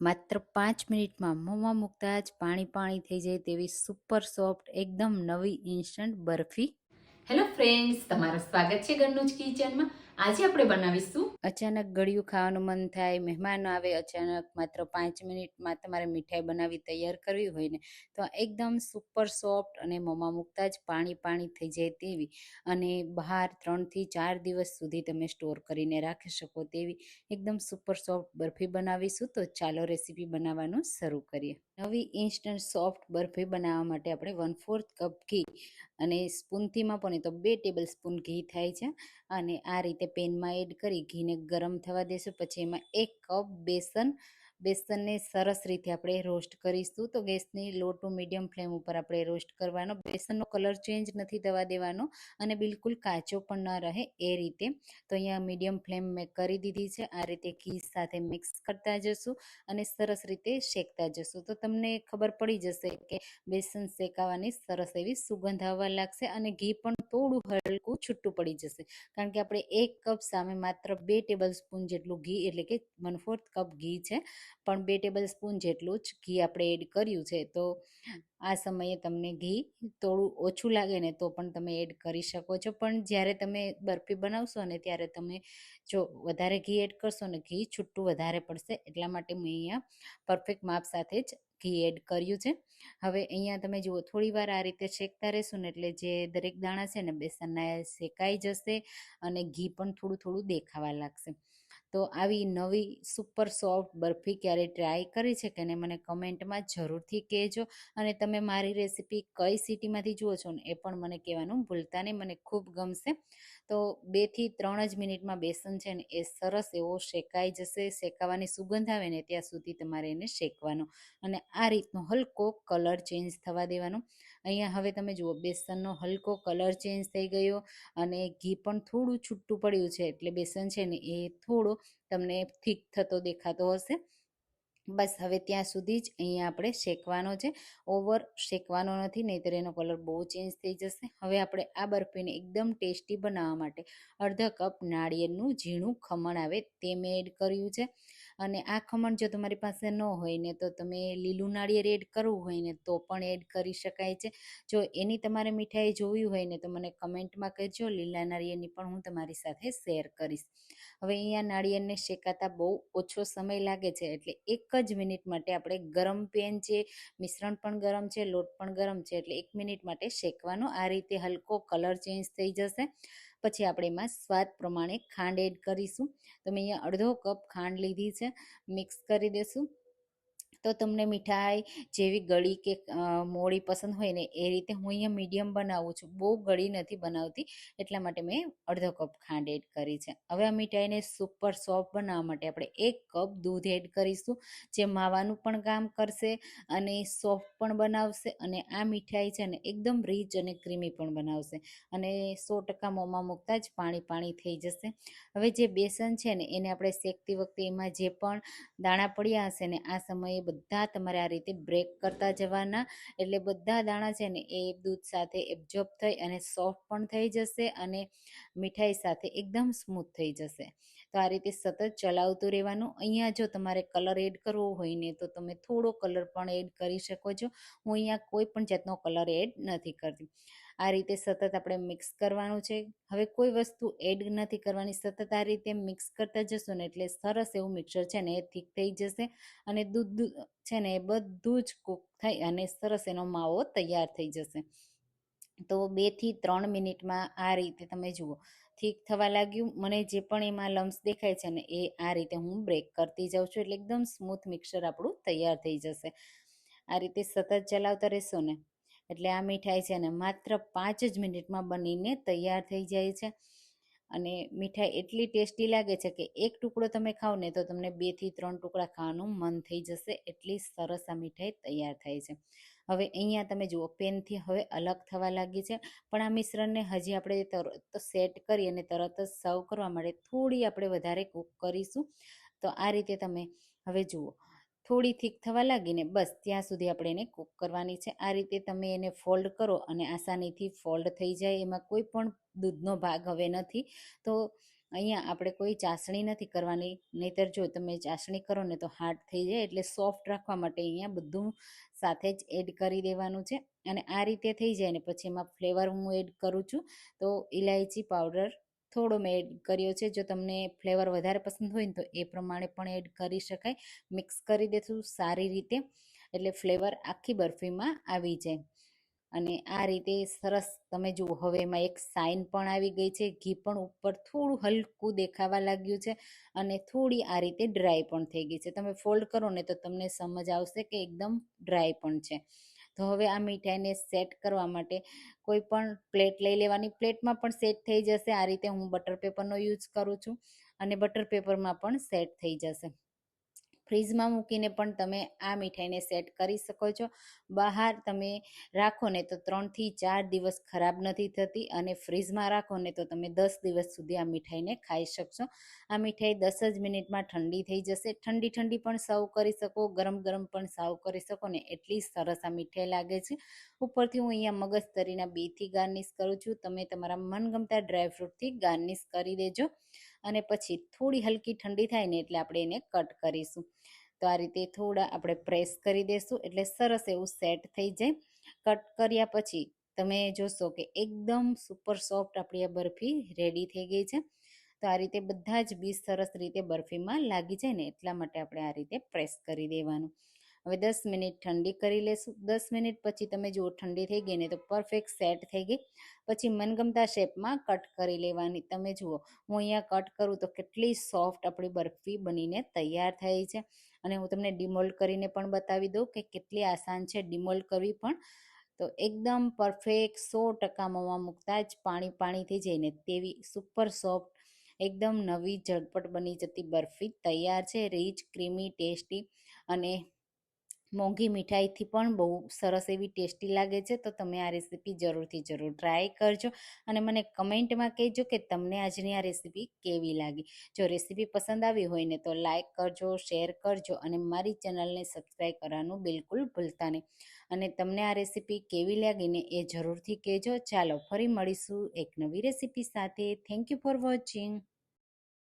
માત્ર પાંચ મિનિટમાં મોંમાં મૂકતા જ પાણી પાણી થઈ જાય તેવી સુપર સોફ્ટ, એકદમ નવી, ઇન્સ્ટન્ટ બરફી. હેલો ફ્રેન્ડ્સ તમારું સ્વાગત છે ઘરનું જ કિચનમાં. આજે આપણે બનાવીશું. અચાનક ગળ્યું ખાવાનું મન થાય, મહેમાનો આવે, અચાનક માત્ર પાંચ મિનિટમાં તમારે મીઠાઈ બનાવી તૈયાર કરવી હોય ને, તો એકદમ સુપર સોફ્ટ અને મોંમાં મૂકતા જ પાણી પાણી થઈ જાય તેવી. અને બહાર ત્રણથી ચાર દિવસ સુધી તમે સ્ટોર કરીને રાખી શકો તેવી એકદમ સુપર સોફ્ટ બરફી બનાવીશું. તો ચાલો રેસીપી બનાવવાનું શરૂ કરીએ. નવી ઇન્સ્ટન્ટ સોફ્ટ બરફી બનાવવા માટે આપણે વન ફોર્થ કપ ઘી અને સ્પૂનથી માપો ને તો બે ટેબલ સ્પૂન ઘી થાય છે. અને આ રીતે પેનમાં એડ કરી ઘીને ગરમ થવા દેશું. પછી એમાં એક કપ બેસન બેસનને સરસ રીતે આપણે રોસ્ટ કરીશું. તો ગેસની લો મીડિયમ ફ્લેમ ઉપર આપણે રોસ્ટ કરવાનો. બેસનનો કલર ચેન્જ નથી થવા દેવાનો અને બિલકુલ કાચો પણ ન રહે એ રીતે. તો અહીંયા મીડિયમ ફ્લેમ મેં કરી દીધી છે. આ રીતે ઘી સાથે મિક્સ કરતા જશું અને સરસ રીતે શેકતા જશું. તો તમને ખબર પડી જશે કે બેસન શેકાવાની સરસ એવી સુગંધ આવવા લાગશે અને ઘી પણ થોડું હલકું છૂટું પડી જશે. કારણ કે આપણે એક કપ સામે માત્ર બે ટેબલ સ્પૂન જેટલું ઘી એટલે કે વન ફોર્થ કપ ઘી છે. પણ બે ટેબલ સ્પૂન જેટલું જ ઘી આપણે એડ કર્યું છે, તો આ સમયે તમને ઘી થોડું ઓછું લાગે ને તો પણ તમે એડ કરી શકો છો. પણ જ્યારે તમે બરફી બનાવશો ને ત્યારે તમે જો વધારે ઘી એડ કરશો ને ઘી છૂટું વધારે પડશે, એટલા માટે મેં અહીંયા પરફેક્ટ માપ સાથે જ ઘી એડ કર્યું છે. હવે અહીંયા તમે જુઓ, થોડી વાર આ રીતે શેકતા રહેશો ને એટલે જે દરેક દાણા છે ને બેસનના શેકાઈ જશે અને ઘી પણ થોડું થોડું દેખાવા લાગશે. તો આવી નવી સુપર સોફ્ટ બરફી ક્યારે ટ્રાય કરી છે કે ને મને કમેન્ટમાં જરૂરથી કહેજો. અને તમે મારી રેસીપી કઈ સિટીમાંથી જુઓ છો ને એ પણ મને કહેવાનું ભૂલતા નહીં, મને ખૂબ ગમશે. તો બેથી ત્રણ જ મિનિટમાં બેસન છે ને એ સરસ એવો શેકાઈ જશે, શેકાવાની સુગંધ આવે ને ત્યાં સુધી તમારે એને શેકવાનો. અને આ રીતનો હલકો કલર ચેન્જ થવા દેવાનો. અહીંયા હવે તમે જુઓ, બેસનનો હલકો કલર ચેન્જ થઈ ગયો અને ઘી પણ થોડું છૂટું પડ્યું છે. એટલે બેસન છે ને એ થોડો તમને થીક થતો દેખાતો હશે. બસ હવે ત્યાં સુધી જ અહીંયા આપણે શેકવાનો છે. ઓવર શેકવાનો નથી, નહીંતર એનો કલર બહુ ચેન્જ થઈ જશે. હવે આપણે આ બરફીને એકદમ ટેસ્ટી બનાવવા માટે અડધા કપ નાળિયેરનું ઝીણું ખમણ આવે તે મેં એડ કર્યું છે. અને આ ખમણ જો તમારી પાસે ન હોય ને તો તમે લીલું નાળિયેર એડ કરવું હોય ને તો પણ એડ કરી શકાય છે. જો એની તમારે મીઠાઈ જોવી હોય ને તો મને કમેન્ટમાં કહેજો, લીલા નાળિયેરની પણ હું તમારી સાથે શેર કરીશ. હવે અહીંયા નાળિયેરને શેકાતા બહુ ઓછો સમય લાગે છે એટલે એક જ મિનિટ માટે આપણે ગરમ પેન છે, મિશ્રણ પણ ગરમ છે, લોટ પણ ગરમ છે એટલે એક મિનિટ માટે શેકવાનો આ રીતે હલકો કલર ચેન્જ થઈ જશે. પછી આપણે એમાં સ્વાદ પ્રમાણે ખાંડ એડ કરીશું. તો મેં અહીંયા અડધો કપ ખાંડ લીધી છે. મિક્સ કરી દઈશું તો તમને મીઠાઈ જેવી ગળી કે મોળી પસંદ હોય ને, એ રીતે હું અહીંયા મીડિયમ બનાવું છું. બહુ ગળી નથી બનાવતી, એટલા માટે મેં અડધો કપ ખાંડ એડ કરી છે. હવે આ મીઠાઈને સુપર સોફ્ટ બનાવવા માટે આપણે એક કપ દૂધ એડ કરીશું, જે માવાનું પણ કામ કરશે અને સોફ્ટ પણ બનાવશે અને આ મીઠાઈ છે ને એકદમ રીચ અને ક્રીમી પણ બનાવશે અને સો ટકા મોંમાં મૂકતા જ પાણી પાણી થઈ જશે. હવે જે બેસન છે ને, એને આપણે શેકતી વખતે એમાં જે પણ દાણા પડ્યા હશે ને, આ સમયે બધા તમારે આ રીતે બ્રેક કરતા જવાના. એટલે બધા દાણા છે ને એ દૂધ સાથે એબ્ઝોર્બ થઈ અને સોફ્ટ પણ થઈ જશે અને મીઠાઈ સાથે એકદમ સ્મૂથ થઈ જશે. તો આ રીતે સતત ચલાવતું રહેવાનું. અહીંયા જો તમારે કલર એડ કરવો હોય ને તો તમે થોડો કલર પણ એડ કરી શકો છો. હું અહીંયા કોઈ પણ જાતનો કલર એડ નથી કરતી. આ રીતે સતત આપણે મિક્સ કરવાનું છે. હવે કોઈ વસ્તુ એડ નથી કરવાની, સતત આ રીતે મિક્સ કરતા જશો ને એટલે સરસ એવું મિક્સર છે ને એ થીક થઈ જશે અને દૂધ છે ને એ બધું જ કૂક થઈ અને સરસ એનો માવો તૈયાર થઈ જશે. તો બેથી ત્રણ મિનિટમાં આ રીતે તમે જુઓ. ઠીક થવા લાગ્યું. મને જે પણ એમાં લમ્સ દેખાય છે ને એ આ રીતે હું બ્રેક કરતી જાઉં છું એટલે એકદમ સ્મૂથ મિક્સર આપણું તૈયાર થઈ જશે. આ રીતે સતત ચલાવતા રહેશો ને એટલે આ મીઠાઈ છે ને માત્ર પાંચ જ મિનિટમાં બનીને તૈયાર થઈ જાય છે. અને મીઠાઈ એટલી ટેસ્ટી લાગે છે કે એક ટુકડો તમે ખાઓ ને તો તમને બેથી ત્રણ ટુકડા ખાવાનું મન થઈ જશે. એટલી સરસ આ મીઠાઈ તૈયાર થાય છે. હવે અહીંયા તમે જુઓ, પેનથી હવે અલગ થવા લાગી છે. પણ આ મિશ્રણને હજી આપણે તરત સેટ કરી અને તરત જ સર્વ કરવા માટે થોડી આપણે વધારે કૂક કરીશું. તો આ રીતે તમે હવે જુઓ થોડી થીક થવા લાગીને બસ ત્યાં સુધી આપણે એને કૂક કરવાની છે. આ રીતે તમે એને ફોલ્ડ કરો અને આસાનીથી ફોલ્ડ થઈ જાય. એમાં કોઈ પણ દૂધનો ભાગ હવે નથી. તો અહીંયા આપણે કોઈ ચાસણી નથી કરવાની. નહીંતર જો તમે ચાસણી કરો ને તો હાર્ડ થઈ જાય એટલે સોફ્ટ રાખવા માટે અહીંયા બધું સાથે જ એડ કરી દેવાનું છે. અને આ રીતે થઈ જાય ને પછી એમાં ફ્લેવર હું એડ કરું છું. તો ઇલાયચી પાવડર થોડો મેં એડ કર્યો છે. જો તમને ફ્લેવર વધારે પસંદ હોય ને તો એ પ્રમાણે પણ એડ કરી શકાય. મિક્સ કરી દેશું સારી રીતે. એટલે ફ્લેવર આખી બરફીમાં આવી જાય. અને આ રીતે સરસ તમે જુઓ, હવે એમાં એક સાઈન પણ આવી ગઈ છે. ઘી પણ ઉપર થોડું હલકું દેખાવા લાગ્યું છે અને થોડી આ રીતે ડ્રાય પણ થઈ ગઈ છે. તમે ફોલ્ડ કરો ને તો તમને સમજ આવશે કે એકદમ ડ્રાય પણ છે. તો હવે આ મીઠાઈને સેટ કરવા માટે કોઈ પણ પ્લેટ લઈ લેવાની. પ્લેટમાં પણ સેટ થઈ જશે. આ રીતે હું બટર પેપરનો યુઝ કરું છું અને બટર પેપરમાં પણ સેટ થઈ જશે. ફ્રીજમાં મૂકીને પણ તમે આ મીઠાઈને સેટ કરી શકો છો. બહાર તમે રાખો ને તો ત્રણથી ચાર દિવસ ખરાબ નથી થતી અને ફ્રીજમાં રાખો ને તો તમે દસ દિવસ સુધી આ મીઠાઈને ખાઈ શકશો. આ મીઠાઈ દસ જ મિનિટમાં ઠંડી થઈ જશે. ઠંડી ઠંડી પણ સર્વ કરી શકો, ગરમ ગરમ પણ સર્વ કરી શકો ને એટલી સરસ આ મીઠાઈ લાગે છે. ઉપરથી હું અહીંયા મગજતરીના બેથી ગાર્નિશ કરું છું. તમે તમારા મનગમતા ડ્રાયફ્રૂટથી ગાર્નિશ કરી દેજો અને પછી થોડી હલકી ઠંડી થાય ને એટલે આપણે એને કટ કરીશું. તો આ રીતે થોડા આપણે પ્રેસ કરી દઈશું એટલે સરસ એવું સેટ થઈ જાય. કટ કર્યા પછી તમે જોશો કે એકદમ સુપર સોફ્ટ આપણી આ બરફી રેડી થઈ ગઈ છે. તો આ રીતે બધા જ બીજ સરસ રીતે બરફીમાં લાગી જાય ને એટલા માટે આપણે આ રીતે પ્રેસ કરી દેવાનું. હવે દસ મિનિટ ઠંડી કરી લેશું. દસ મિનિટ પછી તમે જુઓ ઠંડી થઈ ગઈ ને તો પરફેક્ટ સેટ થઈ ગઈ. પછી મનગમતા શેપમાં કટ કરી લેવાની. તમે જુઓ, હું અહીંયા કટ કરું તો કેટલી સોફ્ટ આપણી બરફી બનીને તૈયાર થઈ છે. અને હું તમને ડિમોલ્ડ કરીને પણ બતાવી દઉં કે કેટલી આસાન છે ડિમોલ્ડ કરવી પણ. તો એકદમ પરફેક્ટ સો ટકા મોંમાં મૂકતા જ પાણી પાણી થઈ જાય તેવી સુપર સોફ્ટ, એકદમ નવી ઝટપટ બની જતી બરફી તૈયાર છે રીચ ક્રીમી ટેસ્ટી અને મોંઘી મીઠાઈથી પણ બહુ સરસ એવી ટેસ્ટી લાગે છે, તો તમે આ રેસીપી જરૂરથી જરૂર ટ્રાય કરજો. અને મને કમેન્ટમાં કહેજો કે તમને આજની આ રેસીપી કેવી લાગી. જો રેસીપી પસંદ આવી હોય ને તો લાઇક કરજો, શેર કરજો અને મારી ચેનલને સબસ્ક્રાઈબ કરવાનું બિલકુલ ભૂલતા નહીં. અને તમને આ રેસીપી કેવી લાગીને એ જરૂરથી કહેજો. ચાલો ફરી મળીશું એક નવી રેસીપી સાથે. Thank you for watching.